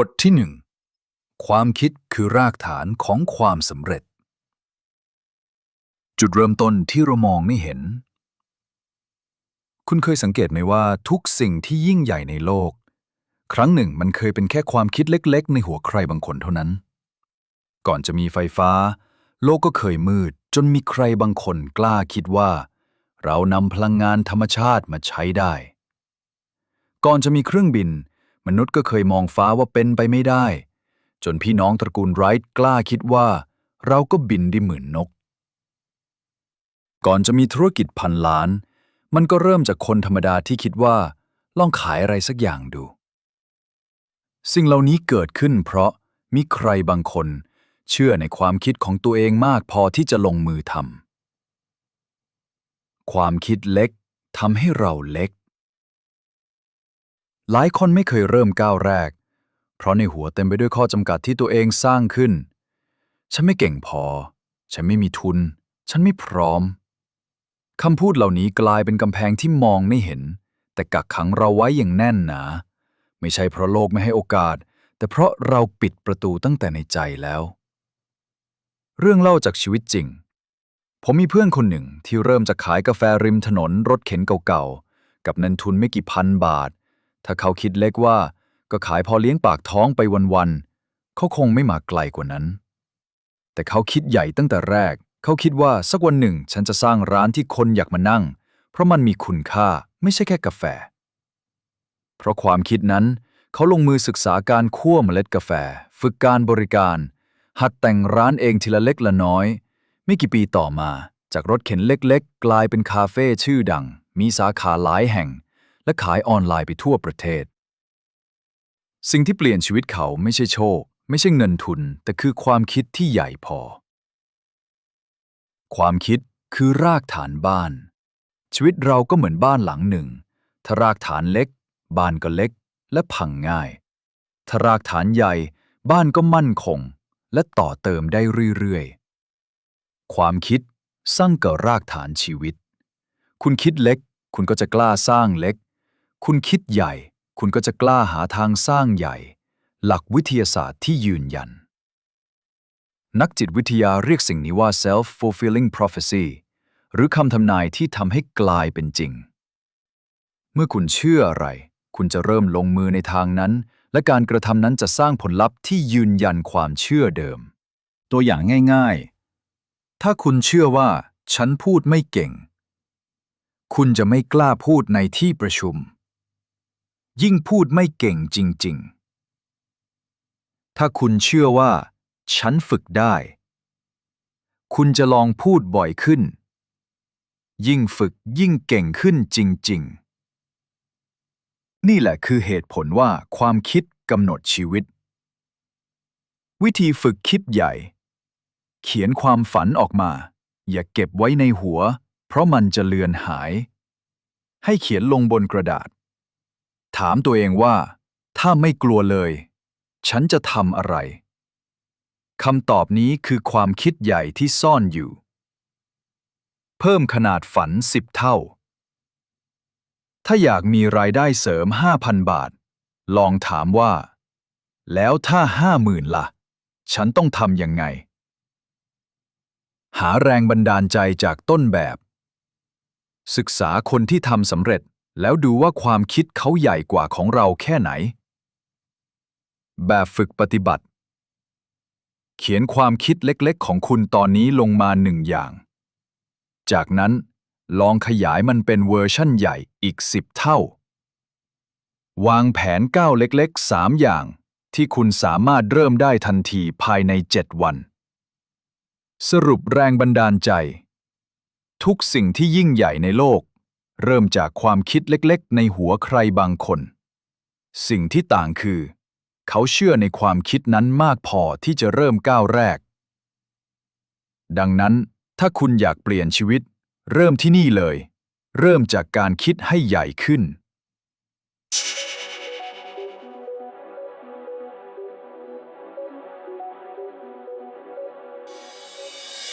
บทที่หนึ่งความคิดคือรากฐานของความสำเร็จ จุดเริ่มต้นที่เรามองไม่เห็น คุณเคยสังเกตไหมว่าทุกสิ่งที่ยิ่งใหญ่ในโลก ครั้งหนึ่งมันเคยเป็นแค่ความคิดเล็กๆ ในหัวใครบางคนเท่านั้น ก่อนจะมีไฟฟ้า โลกก็เคยมืด จนมีใครบางคนกล้าคิดว่า เรานำพลังงานธรรมชาติมาใช้ได้ ก่อนจะมีเครื่องบิน มนุษย์ก็เคยมองฟ้าว่าเป็นไปไม่ได้ จนพี่น้องตระกูลไรท์กล้าคิดว่า เราก็บินได้เหมือนนก ก่อนจะมีธุรกิจพันล้าน มันก็เริ่มจากคนธรรมดาที่คิดว่า ลองขายอะไรสักอย่างดู สิ่งเหล่านี้เกิดขึ้นเพราะมีใครบางคน เชื่อในความคิดของตัวเองมากพอที่จะลงมือทำความคิดเล็กทำให้เราเล็ก หลายคนไม่เคยเริ่มก้าวแรก เพราะในหัวเต็มไปด้วยข้อจำกัดที่ตัวเองสร้างขึ้น ฉันไม่เก่งพอ ฉันไม่มีทุน ฉันไม่พร้อมคำพูดเหล่านี้กลายเป็นกำแพงที่มองไม่เห็น แต่กักขังเราไว้อย่างแน่นหนา ไม่ใช่เพราะโลกไม่ให้โอกาส แต่เพราะเราปิดประตูตั้งแต่ในใจแล้ว เรื่องเล่าจากชีวิตจริง ผมมีเพื่อนคนหนึ่งที่เริ่มจากขายกาแฟริมถนนรถเข็นเก่าๆ กับเงินทุนไม่กี่พันบาท ถ้าเขาคิดเล็กว่าก็ขายพอเลี้ยงปากท้องไปวันๆเขาคงไม่มาไกลกว่านั้น แต่เขาคิดใหญ่ตั้งแต่แรก เขาคิดว่าสักวันหนึ่งฉันจะสร้างร้านที่คนอยากมานั่ง เพราะมันมีคุณค่าไม่ใช่แค่กาแฟ เพราะความคิดนั้น เขาลงมือศึกษาการคั่วเมล็ดกาแฟ ฝึกการบริการ หัดแต่งร้านเองทีละเล็กละน้อย ไม่กี่ปีต่อมา จากรถเข็นเล็กๆ กลายเป็นคาเฟ่ชื่อดัง มีสาขาหลายแห่ง และขายออนไลน์ไปทั่วประเทศ สิ่งที่เปลี่ยนชีวิตเขาไม่ใช่โชค ไม่ใช่เงินทุน แต่คือความคิดที่ใหญ่พอ ความคิดคือรากฐานบ้าน ชีวิตเราก็เหมือนบ้านหลังหนึ่ง ถ้ารากฐานเล็ก บ้านก็เล็ก และพังง่าย ถ้ารากฐานใหญ่ บ้านก็มั่นคง และต่อเติมได้เรื่อยๆ ความคิดสร้างกับรากฐานชีวิต คุณคิดเล็ก คุณก็จะกล้าสร้างเล็ก คุณคิดใหญ่ คุณก็จะกล้าหาทางสร้างใหญ่ หลักวิทยาศาสตร์ที่ยืนยัน นักจิตวิทยาเรียกสิ่งนี้ว่า self-fulfilling prophecy หรือคำทำนายที่ทำให้กลายเป็นจริง เมื่อคุณเชื่ออะไร คุณจะเริ่มลงมือในทางนั้น และการกระทำนั้นจะสร้างผลลัพธ์ที่ยืนยันความเชื่อเดิม ตัวอย่างง่าย ๆ ถ้าคุณเชื่อว่า ฉันพูดไม่เก่ง คุณจะไม่กล้าพูดในที่ประชุม ยิ่งพูดไม่เก่งจริง ๆ ถ้าคุณเชื่อว่า ฉันฝึกได้ คุณจะลองพูดบ่อยขึ้น ยิ่งฝึกยิ่งเก่งขึ้นจริง ๆ นี่แหละคือเหตุผลว่าความคิดกำหนดชีวิต วิธีฝึกคิดใหญ่ เขียนความฝันออกมา อย่าเก็บไว้ในหัว เพราะมันจะเลือนหาย ให้เขียนลงบนกระดาษ ถามตัวเองว่า ถ้าไม่กลัวเลย ฉันจะทำอะไรคำตอบนี้คือความคิดใหญ่ที่ซ่อนอยู่ เพิ่มขนาดฝัน10เท่า ถ้าอยากมีรายได้เสริม 5,000 บาท ลองถามว่า แล้วถ้า50,000ล่ะ ฉันต้องทำยังไง หาแรงบันดาลใจจากต้นแบบ ศึกษาคนที่ทำสำเร็จ แล้วดูว่าความคิดเขาใหญ่กว่าของเราแค่ไหน แบบฝึกปฏิบัติ เขียนความคิดเล็กๆ ของคุณตอนนี้ลงมาหนึ่งอย่าง จากนั้นลองขยายมันเป็นเวอร์ชั่นใหญ่อีก 10 เท่า วางแผนก้าวเล็กๆ 3 อย่าง ที่คุณสามารถเริ่มได้ทันทีภายใน 7 วัน สรุปแรงบันดาลใจ ทุกสิ่งที่ยิ่งใหญ่ในโลก เริ่มจากความคิดเล็กๆ ในหัวใครบางคน สิ่งที่ต่างคือ เขาเชื่อในความคิดนั้นมากพอที่จะเริ่มก้าวแรก ดังนั้น ถ้าคุณอยากเปลี่ยนชีวิต เริ่มที่นี่เลย เริ่มจากการคิดให้ใหญ่ขึ้น